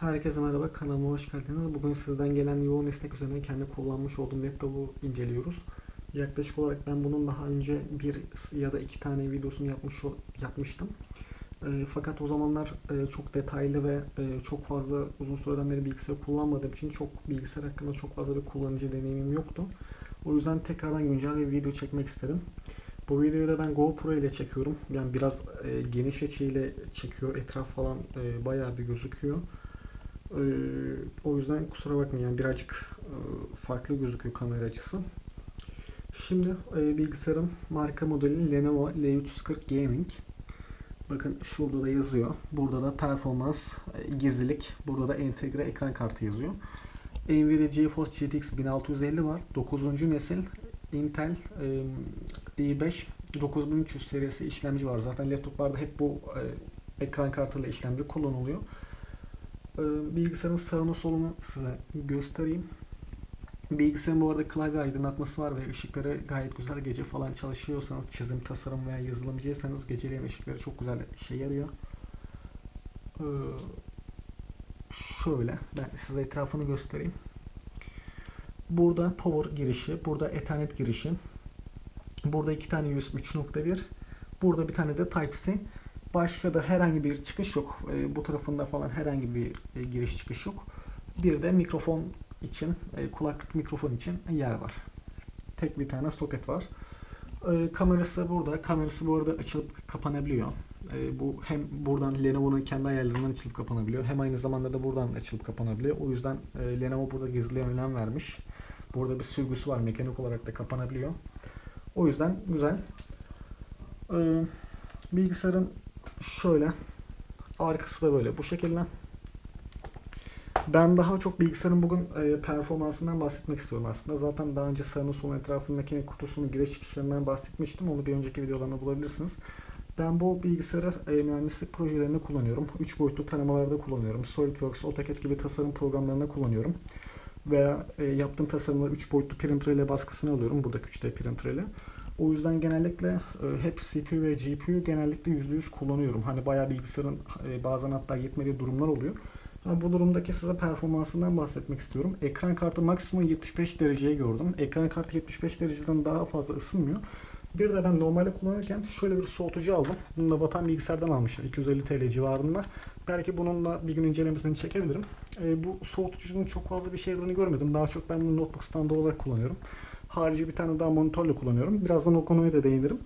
Herkese merhaba, kanalıma hoş geldiniz. Bugün sizden gelen yoğun istek üzerine kendi kullanmış olduğum laptopu inceliyoruz. Yaklaşık olarak ben bunun daha önce bir ya da iki tane videosunu yapmış yapmıştım. E, fakat o zamanlar e, çok detaylı ve e, çok fazla uzun süreden beri bilgisayar kullanmadığım için çok bilgisayar hakkında çok fazla bir kullanıcı deneyimim yoktu. O yüzden tekrardan güncel bir video çekmek istedim. Bu videoyu da ben GoPro ile çekiyorum. Yani biraz e, geniş açıyla çekiyor. Etraf falan e, bayağı bir gözüküyor. Ee, o yüzden kusura bakmayın yani birazcık e, farklı gözüküyor kamera açısı. Şimdi e, bilgisayarın marka modeli Lenovo L340 Gaming. Bakın şurada da yazıyor. Burada da performans, e, gizlilik, burada da entegre ekran kartı yazıyor. Nvidia GeForce GTX 1650 var. 9. nesil Intel e, i5 9300 serisi işlemci var. Zaten laptoplarda hep bu ekran kartıyla işlemci kullanılıyor. Ee, bilgisayarın sağını solunu size göstereyim. Bilgisayarın bu arada klavye aydınlatması var ve ışıkları gayet güzel. Gece falan çalışıyorsanız, çizim, tasarım veya yazılımcıysanız geceleyin ışıkları çok güzel işe yarıyor. Ee, şöyle, ben size etrafını göstereyim. Burada power girişi, burada ethernet girişi. Burada iki tane USB 3.1. Burada bir tane de Type-C. Başka da herhangi bir çıkış yok. E, bu tarafında falan herhangi bir e, giriş çıkış yok. Bir de mikrofon için, e, kulaklık mikrofon için yer var. Tek bir tane soket var. E, kamerası burada. Kamerası bu arada açılıp kapanabiliyor. E, bu hem buradan Lenovo'nun kendi ayarlarından açılıp kapanabiliyor. Hem aynı zamanda da buradan açılıp kapanabiliyor. O yüzden e, Lenovo burada gizliye önem vermiş. Burada bir sürgüsü var. Mekanik olarak da kapanabiliyor. O yüzden güzel. E, bilgisayarın şöyle arkası da böyle bu şekilde. Ben daha çok bilgisayarın bugün e, performansından bahsetmek istiyorum aslında. Zaten daha önce sağının solun etrafındaki kutusunun giriş çıkışlarından bahsetmiştim. Onu bir önceki videolarında bulabilirsiniz. Ben bu bilgisayarı e, mühendislik projelerinde kullanıyorum. 3 boyutlu tanımalarda kullanıyorum. SolidWorks, AutoCAD gibi tasarım programlarında kullanıyorum. Veya e, yaptığım tasarımları 3 boyutlu printer ile baskısını alıyorum. Buradaki 3D printer ile. O yüzden genellikle e, hep CPU ve GPU genellikle %100 kullanıyorum. Hani bayağı bilgisayarın e, bazen hatta yetmediği durumlar oluyor. Yani bu durumdaki size performansından bahsetmek istiyorum. Ekran kartı maksimum 75 dereceye gördüm. Ekran kartı 75 dereceden daha fazla ısınmıyor. Bir de ben normalde kullanırken şöyle bir soğutucu aldım. Bunu da Vatan bilgisayardan almışlar 250 TL civarında. Belki bununla bir gün incelemesini çekebilirim. E, bu soğutucunun çok fazla bir şey yaradığını görmedim. Daha çok ben bunu notebook standı olarak kullanıyorum. Harici bir tane daha monitörle kullanıyorum. Birazdan o konuya da değinirim.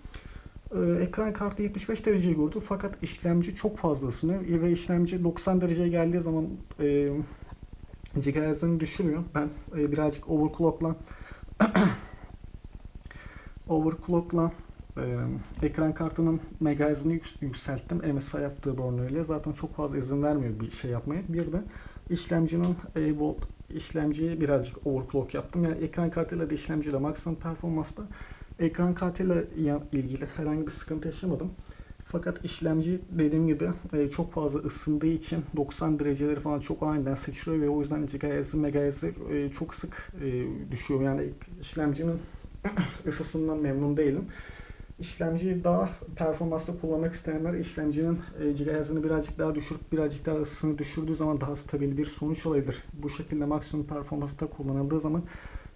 Ee, ekran kartı 75 dereceyi gördü fakat işlemci çok fazla ısınıyor ve işlemci 90 dereceye geldiği zaman e, GHz'ını düşürüyor. Ben e, birazcık overclockla overclockla e, ekran kartının megahertz'ini yük, yükselttim MSI Afterburner ile. Zaten çok fazla izin vermiyor bir şey yapmaya. Bir de işlemcinin e, volt işlemciye birazcık overclock yaptım. Yani ekran kartıyla da işlemciyle maksimum performansta ekran kartıyla ilgili herhangi bir sıkıntı yaşamadım. Fakat işlemci dediğim gibi e, çok fazla ısındığı için 90 dereceleri falan çok aniden sıçrıyor ve o yüzden GHz, MHz e, çok sık e, düşüyor. Yani işlemcinin ısısından memnun değilim. İşlemciyi daha performanslı kullanmak isteyenler işlemcinin e, cihazını birazcık daha düşürüp birazcık daha ısısını düşürdüğü zaman daha stabil bir sonuç olabilir. Bu şekilde maksimum performansta kullanıldığı zaman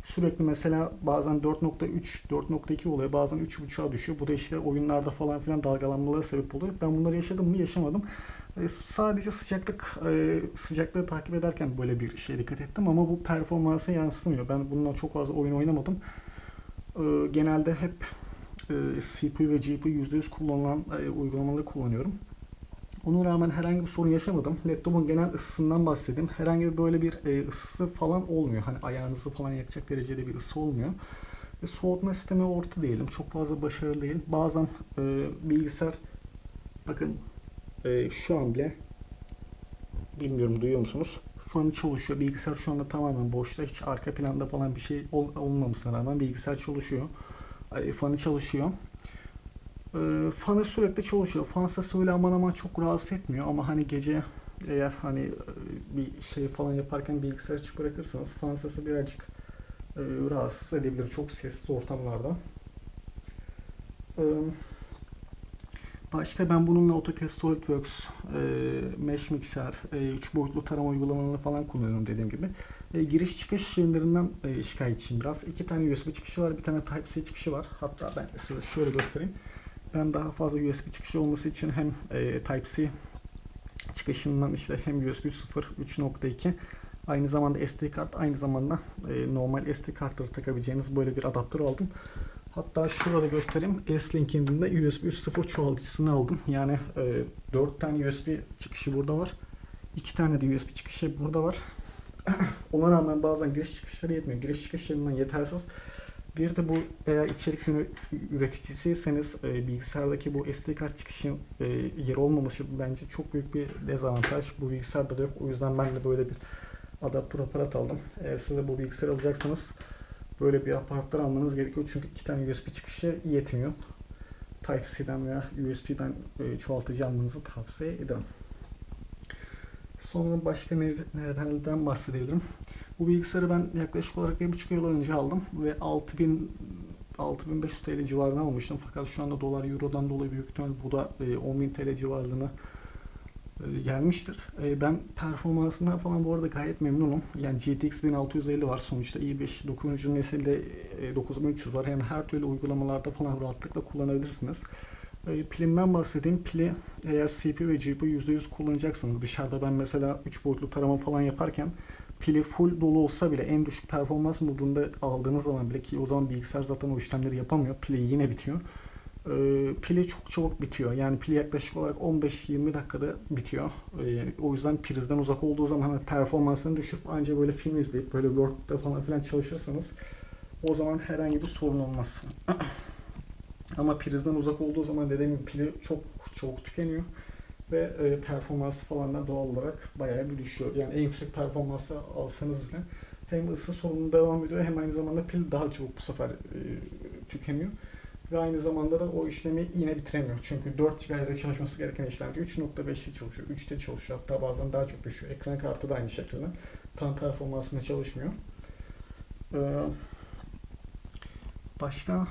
sürekli mesela bazen 4.3, 4.2 oluyor. Bazen 3.5'a düşüyor. Bu da işte oyunlarda falan filan dalgalanmalara sebep oluyor. Ben bunları yaşadım mı? Yaşamadım. E, sadece sıcaklık e, sıcaklığı takip ederken böyle bir şeye dikkat ettim ama bu performansa yansımıyor. Ben bundan çok fazla oyun oynamadım. Genelde hep e, CPU ve GPU %100 kullanılan e, uygulamaları kullanıyorum. Ona rağmen herhangi bir sorun yaşamadım. Laptopun genel ısısından bahsedeyim. Herhangi bir böyle bir e, ısısı falan olmuyor. Hani ayağınızı falan yakacak derecede bir ısı olmuyor. E, soğutma sistemi orta diyelim. Çok fazla başarılı değil. Bazen e, bilgisayar bakın e, şu an bile bilmiyorum duyuyor musunuz? Fanı çalışıyor. Bilgisayar şu anda tamamen boşta. Hiç arka planda falan bir şey ol, olmamasına rağmen bilgisayar çalışıyor fanı çalışıyor. E, fanı sürekli çalışıyor. Fan sesi öyle aman aman çok rahatsız etmiyor ama hani gece eğer hani e, bir şey falan yaparken bilgisayarı açık bırakırsanız fan sesi birazcık e, rahatsız edebilir çok sessiz ortamlarda. E, Başka ben bununla AutoCAD SolidWorks, e, Mesh Mixer, e, 3 boyutlu tarama uygulamalarını falan kullanıyorum dediğim gibi. E, giriş çıkış şeylerinden e, şikayetçiyim biraz. İki tane USB çıkışı var, bir tane Type-C çıkışı var. Hatta ben size şöyle göstereyim. Ben daha fazla USB çıkışı olması için hem e, Type-C çıkışından işte hem USB 0 3.2 aynı zamanda SD kart aynı zamanda e, normal SD kartları takabileceğiniz böyle bir adaptör aldım. Hatta şurada göstereyim. S-Link'in de USB 3.0 çoğaltıcısını aldım. Yani e, 4 tane USB çıkışı burada var. 2 tane de USB çıkışı burada var. Ona rağmen bazen giriş çıkışları yetmiyor. Giriş çıkışlarından yetersiz. Bir de bu eğer içerik üreticisiyseniz e, bilgisayardaki bu SD kart çıkışın e, yeri olmaması bence çok büyük bir dezavantaj. Bu bilgisayarda da yok. O yüzden ben de böyle bir adaptör aparat aldım. Eğer siz de bu bilgisayar alacaksanız böyle bir aparatlar almanız gerekiyor. Çünkü iki tane USB çıkışı yetmiyor. Type-C'den veya USB'den e, çoğaltıcı almanızı tavsiye ederim. Sonra başka nerelerden bahsedebilirim. Bu bilgisayarı ben yaklaşık olarak bir buçuk yıl önce aldım ve 6000 6500 TL civarına almıştım. Fakat şu anda dolar eurodan dolayı büyük ihtimal bu da 10.000 e, TL civarlarına e, gelmiştir. E, ben performansından falan bu arada gayet memnunum. Yani GTX 1650 var sonuçta i5 9. nesilde 9300 var. Yani her türlü uygulamalarda falan rahatlıkla kullanabilirsiniz. Pilimden bahsedeyim. Pili eğer CPU ve GPU %100 kullanacaksınız. Dışarıda ben mesela 3 boyutlu tarama falan yaparken pili full dolu olsa bile en düşük performans modunda aldığınız zaman bile ki o zaman bilgisayar zaten o işlemleri yapamıyor. Pili yine bitiyor. Ee, pili çok çabuk bitiyor. Yani pili yaklaşık olarak 15-20 dakikada bitiyor. Ee, o yüzden prizden uzak olduğu zaman hemen performansını düşürüp ancak böyle film izleyip böyle Word'da falan filan çalışırsanız o zaman herhangi bir sorun olmaz. Ama prizden uzak olduğu zaman dediğim gibi pili çok çabuk tükeniyor ve e, performansı falan da doğal olarak bayağı bir düşüyor. Yani en yüksek performansı alsanız bile hem ısı sorunu devam ediyor hem aynı zamanda pil daha çabuk bu sefer e, tükeniyor. Ve aynı zamanda da o işlemi yine bitiremiyor. Çünkü 4 GHz'de çalışması gereken işlemci 3.5'te çalışıyor, 3'te çalışıyor. Hatta bazen daha çok düşüyor. Ekran kartı da aynı şekilde. Tam performansında çalışmıyor. Ee, başka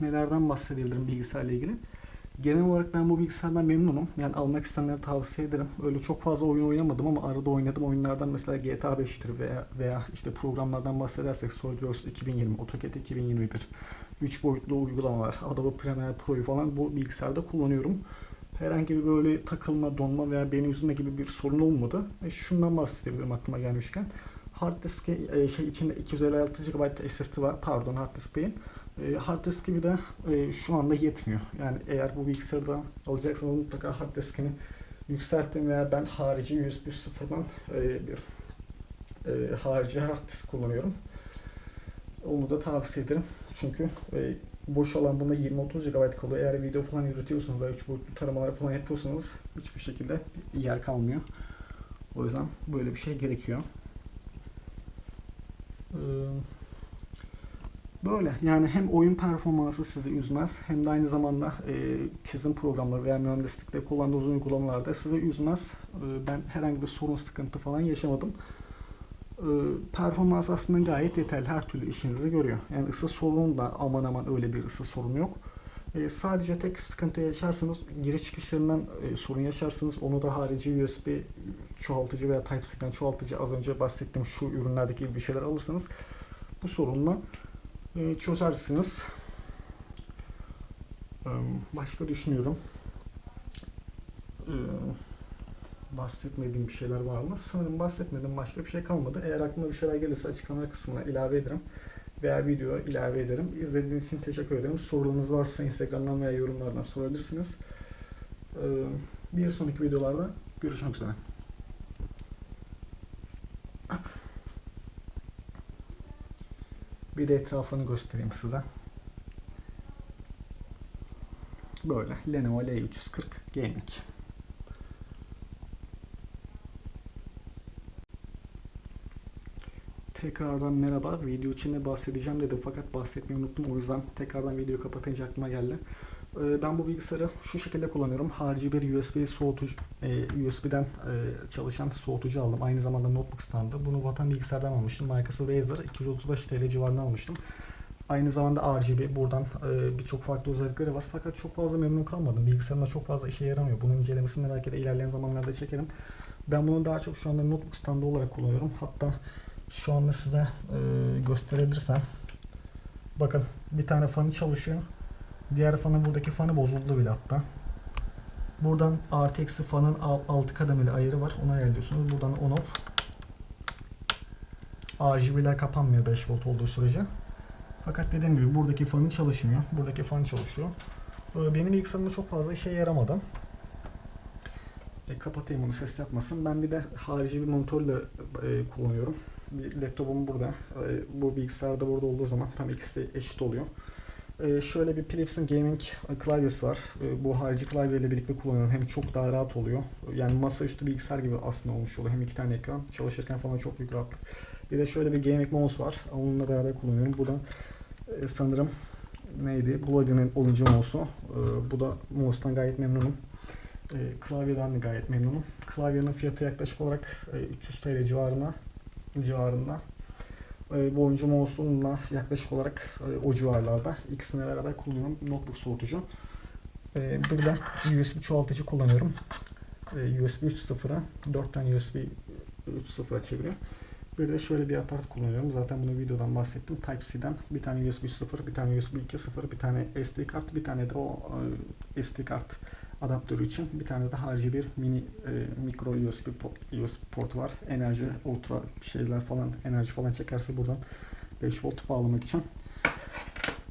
nelerden bahsedebilirim bilgisayarla ilgili? Genel olarak ben bu bilgisayardan memnunum. Yani almak isteyenlere tavsiye ederim. Öyle çok fazla oyun oynamadım ama arada oynadım oyunlardan mesela GTA 5'tir veya, veya işte programlardan bahsedersek SolidWorks 2020, AutoCAD 2021, 3 boyutlu uygulamalar, Adobe Premiere Pro'yu falan bu bilgisayarda kullanıyorum. Herhangi bir böyle takılma, donma veya beni üzme gibi bir sorun olmadı. E şundan bahsedebilirim aklıma gelmişken. Hard diski e, şey içinde 256 GB SSD var. Pardon hard disk değil. E, hard disk gibi de e, şu anda yetmiyor. Yani eğer bu bilgisayarda alacaksanız mutlaka hard diskini yükseltin veya ben harici USB sıfırdan e, bir e, harici hard disk kullanıyorum. Onu da tavsiye ederim. Çünkü e, boş alan bunda 20-30 GB kalıyor. Eğer video falan üretiyorsanız veya 3 boyutlu taramalar falan yapıyorsanız hiçbir şekilde yer kalmıyor. O yüzden böyle bir şey gerekiyor. Ee, Böyle yani hem oyun performansı sizi üzmez hem de aynı zamanda e, çizim programları veya mühendislikte kullandığınız uygulamalarda sizi üzmez. E, ben herhangi bir sorun sıkıntı falan yaşamadım. E, performans aslında gayet yeterli. Her türlü işinizi görüyor. Yani ısı sorunu da aman aman öyle bir ısı sorunu yok. E, sadece tek sıkıntı yaşarsanız giriş çıkışlarından e, sorun yaşarsınız. Onu da harici USB çoğaltıcı veya Type-C'den çoğaltıcı az önce bahsettiğim şu ürünlerdeki bir şeyler alırsanız bu sorunla e, çözersiniz. E, başka düşünüyorum. E, bahsetmediğim bir şeyler var mı? Sanırım bahsetmedim. Başka bir şey kalmadı. Eğer aklıma bir şeyler gelirse açıklama kısmına ilave ederim. Veya video ilave ederim. İzlediğiniz için teşekkür ederim. Sorularınız varsa Instagram'dan veya yorumlardan sorabilirsiniz. Bir sonraki videolarda görüşmek üzere. Bir de etrafını göstereyim size. Böyle Lenovo L340 Gaming. Tekrardan merhaba. Video içinde bahsedeceğim dedim fakat bahsetmeyi unuttum. O yüzden tekrardan videoyu kapatınca aklıma geldi. Ee, ben bu bilgisayarı şu şekilde kullanıyorum. Harici bir USB soğutucu, e, USB'den e, çalışan soğutucu aldım. Aynı zamanda notebook standı. Bunu vatan bilgisayardan almıştım. Markası Razer. 235 TL civarında almıştım. Aynı zamanda RGB buradan e, birçok farklı özellikleri var. Fakat çok fazla memnun kalmadım. Bilgisayarımda çok fazla işe yaramıyor. Bunun incelemesini belki de ilerleyen zamanlarda çekerim. Ben bunu daha çok şu anda notebook standı olarak kullanıyorum. Hatta şu anda size gösterebilirsem. Bakın bir tane fanı çalışıyor. Diğer fanı buradaki fanı bozuldu bile hatta. Buradan artı eksi fanın 6 kademeli ayarı var. Onu ayarlıyorsunuz. Buradan on off. RGB'ler kapanmıyor 5 volt olduğu sürece. Fakat dediğim gibi buradaki fanı çalışmıyor. Buradaki fan çalışıyor. Ee, Benim bilgisayarımda çok fazla işe yaramadı. E, kapatayım onu ses yapmasın. Ben bir de harici bir monitörle e, kullanıyorum. Bir laptopum burada. E, bu bilgisayarda burada olduğu zaman tam ikisi eşit oluyor. E, şöyle bir Philips'in gaming klavyesi var. E, bu harici klavyeyle birlikte kullanıyorum. Hem çok daha rahat oluyor. Yani masaüstü bilgisayar gibi aslında olmuş oluyor. Hem iki tane ekran. Çalışırken falan çok büyük rahatlık. Bir de şöyle bir gaming mouse var. Onunla beraber kullanıyorum. Bu da e, sanırım neydi? Bloody'nin oyuncu mouse'u. E, bu da mouse'tan gayet memnunum. E, klavyeden de gayet memnunum. Klavyenin fiyatı yaklaşık olarak e, 300 TL civarına civarında. E, bu oyuncu mouse'unla yaklaşık olarak e, o civarlarda. İkisini beraber kullanıyorum. Notebook soğutucu. E, bir USB çoğaltıcı kullanıyorum. USB 3.0'a 4 tane USB 3.0'a çeviriyor. Bir de şöyle bir apart kullanıyorum. Zaten bunu videodan bahsettim. Type-C'den bir tane USB 3.0, bir tane USB 2.0, bir tane SD kart, bir tane de o SD kart adaptörü için bir tane de harici bir mini e, mikro USB port, USB port var. Enerji, ultra şeyler falan, enerji falan çekerse buradan 5 volt bağlamak için.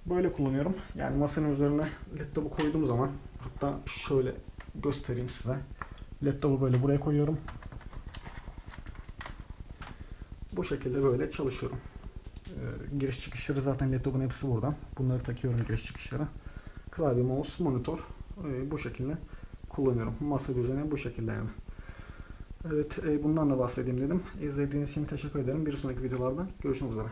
Böyle kullanıyorum. Yani masanın üzerine laptopu koyduğum zaman hatta şöyle göstereyim size. Laptopu böyle buraya koyuyorum. Bu şekilde böyle çalışıyorum. Ee, giriş çıkışları zaten laptopun hepsi buradan. Bunları takıyorum giriş çıkışlara. Klavye, mouse, monitör e, bu şekilde kullanıyorum. Masa düzeni bu şekilde yani. Evet, e, bundan da bahsedeyim dedim. İzlediğiniz için teşekkür ederim. Bir sonraki videolarda görüşmek üzere.